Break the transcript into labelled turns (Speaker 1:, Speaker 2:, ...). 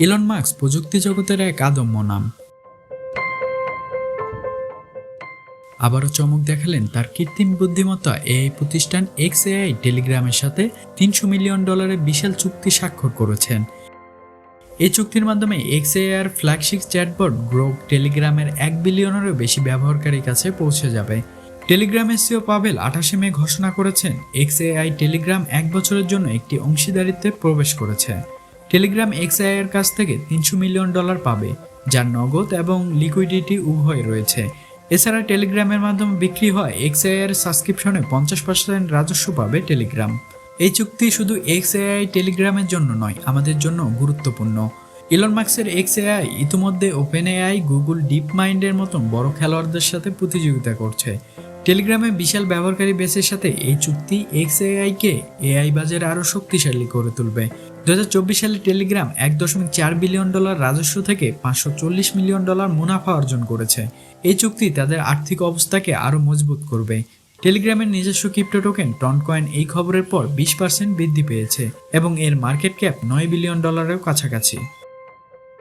Speaker 1: Elon marks প্রযুক্তি জগতের এক আদম্য নাম। আবারও চমক দেখালেন তার কৃত্রিম বুদ্ধিমত্তা এআই প্রতিষ্ঠান এক্স এআই টেলিগ্রামের সাথে তিনশো মিলিয়ন ডলারের বিশাল চুক্তি স্বাক্ষর করেছেন। এই চুক্তির মাধ্যমে X AR flagship chatbot Grok টেলিগ্রামের এক বিলিয়নেরও বেশি ব্যবহারকারীর কাছে পৌঁছে যাবে। টেলিগ্রামের সিও পাবেল আঠাশে মে ঘোষণা করেছেন এক্স এআই টেলিগ্রাম এক বছরের জন্য একটি অংশীদারিত্বে প্রবেশ করেছে। টেলিগ্রাম এক্সের কাছ থেকে তিনশো মিলিয়ন ডলার পাবে, যার নগদ এবং লিকুইডিটি উভয় রয়েছে। এছাড়া টেলিগ্রামের মাধ্যমে বিক্রি হয় এক্সের সাবস্ক্রিপশনে পঞ্চাশ পার্সেন্ট রাজস্ব পাবে টেলিগ্রাম। এই চুক্তি শুধু এক্স এআই টেলিগ্রামের জন্য নয়, আমাদের জন্য গুরুত্বপূর্ণ। ইলন মার্কসের এক্স এআই ইতিমধ্যে ওপেন এআই গুগল ডিপ মাইন্ডের মতন বড় খেলোয়াড়দের সাথে প্রতিযোগিতা করছে। টেলিগ্রামে বিশাল ব্যবহারকারী বেসের সাথে এই চুক্তি এক্স এআইকে এআই বাজারে আরও শক্তিশালী করে তুলবে। দু হাজার চব্বিশ সালে টেলিগ্রাম এক দশমিক চার বিলিয়ন ডলার রাজস্ব থেকে পাঁচশো চল্লিশ মিলিয়ন ডলার মুনাফা অর্জন করেছে। এই চুক্তি তাদের আর্থিক অবস্থাকে আরও মজবুত করবে। টেলিগ্রামের নিজস্ব ক্রিপ্টো টোকেন টন কয়েন এই খবরের পর বিশ পার্সেন্ট বৃদ্ধি পেয়েছে এবং এর মার্কেট ক্যাপ নয় বিলিয়ন ডলারের কাছাকাছি।